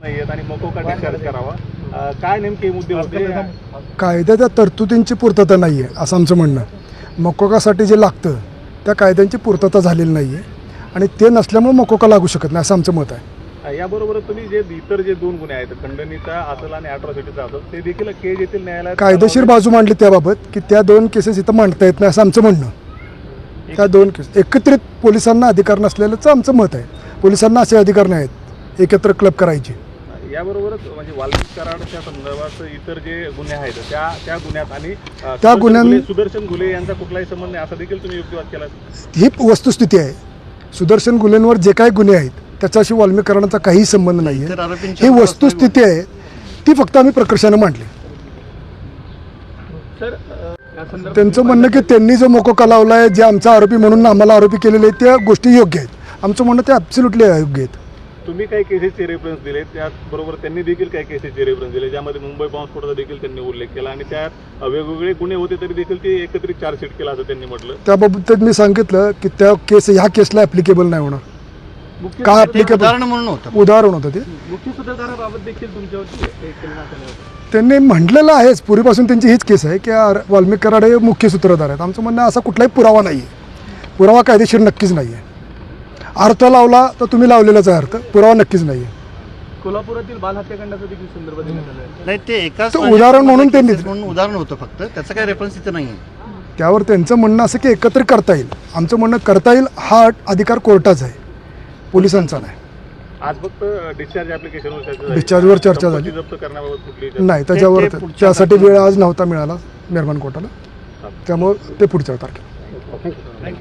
नाहीयेत आणि मकोका डिस्चार्ज करावा. अं, काय नेमके मुद्दे होते? कायद्याच्या तरतुदींची पूर्तता नाही आहे असं आमचं म्हणणं. मकोकासाठी जे लागतं त्या कायद्यांची पूर्तता झालेली नाही आहे आणि ते नसल्यामुळे मकोका लागू शकत नाही असं आमचं मत आहे. अं, याबरोबरच तुम्ही जे इतर जे दोन गुन्हे आहेत खंडणीचा असेल आणि अॅट्रॉसिटीचा असेल ते देखील केज येथील न्यायालयात कायदेशीर बाजू मांडली त्याबाबत की त्या दोन केसेस इथं मांडता येत नाही असं आमचं म्हणणं. त्या दोन केस एकत्रित पोलिसांना अधिकार नसलेल्याचं आमचं मत आहे. पोलिसांना असे अधिकार नाही आहेत एकत्र क्लब करायचे. याबरोबरच म्हणजे वाल्मिक कराडच्या संदर्भात इतर जे गुन्हे आहेत त्या त्या गुन्ह्यात आणि त्या सुदर्शन गुन्ह्यां- सुदर्शन घुले यांचा कुठलाही संबंध नाही असा देखील तुम्ही युक्तिवाद केला ही वस्तुस्थिती आहे. सुदर्शन गुन्ह्यांवर जे काही गुन्हे आहेत त्याच्याशी वाल्मीकरणाचा काहीही संबंध नाही आहे ही वस्तुस्थिती आहे. ती फक्त आम्ही प्रकर्षानं मांडली. त्यांचं म्हणणं की त्यांनी जो मोकोका लावला आहे जे आमचा आरोपी म्हणून आम्हाला आरोपी केलेले आहेत त्या गोष्टी योग्य आहेत. आमचं म्हणणं ते ॲब्सोल्युटली अयोग्य आहेत. तुम्ही काही केसेसचे रेफरन्स दिले त्याचबरोबर त्यांनी देखील काही केसेसचे रेफरन्स दिले ज्यामध्ये मुंबई बॉम्बस्फोटाचा देखील त्यांनी उल्लेख केला आणि त्यात वेगवेगळे गुन्हे होते तरी देखील ते एकत्रित चार्जशीट केला असं त्यांनी म्हटलं. त्याबाबत मी सांगितलं की त्या केस ह्या केसला ॲप्लिकेबल नाही होणार. मुख्य का ते ॲप्लिकेबल उदाहरण म्हणून होतं. उदाहरण होतं ते. मुख्य सूत्रधाराबाबत देखील तुमच्यावरती त्यांनी म्हटलेलं आहेच पूर्वीपासून त्यांची हीच केस आहे की वाल्मिक कराड हे मुख्य सूत्रधार आहेत. आमचं म्हणणं असा कुठलाही पुरावा नाही आहे पुरावा कायदेशीर नक्कीच नाही आहे अर्थ लावला तर तुम्ही लावलेलाच आहे अर्थ. पुरावा नक्कीच नाही आहे कोल्हापुरातील बाल हत्याकांडाचा देखील संदर्भ देण्यात आला आहे. नाही ते एकाच तर उदाहरण म्हणून त्यांनी- म्हणून उदाहरण होतं फक्त. त्याचं काही रेफरन्स इथं नाही आहे त्यावर त्यांचं म्हणणं असं की एकत्र करता येईल. आमचं म्हणणं करता येईल हा अधिकार कोर्टाचा आहे. पोलिसांचा नाही. आज फक्त डिस्चार्ज ऍप्लिकेशनवर चर्चा झाली. डिस्चार्जवर चर्चा झाली. संपत्ती जप्त करण्याबाबत कुठली चर्चा नाही त्याच्यावर ते पुढच्या त्यासाठी वेळ आज नव्हता मिळाला निर्माण कोर्टाला. त्यामुळं ते पुढच्या तारखेला.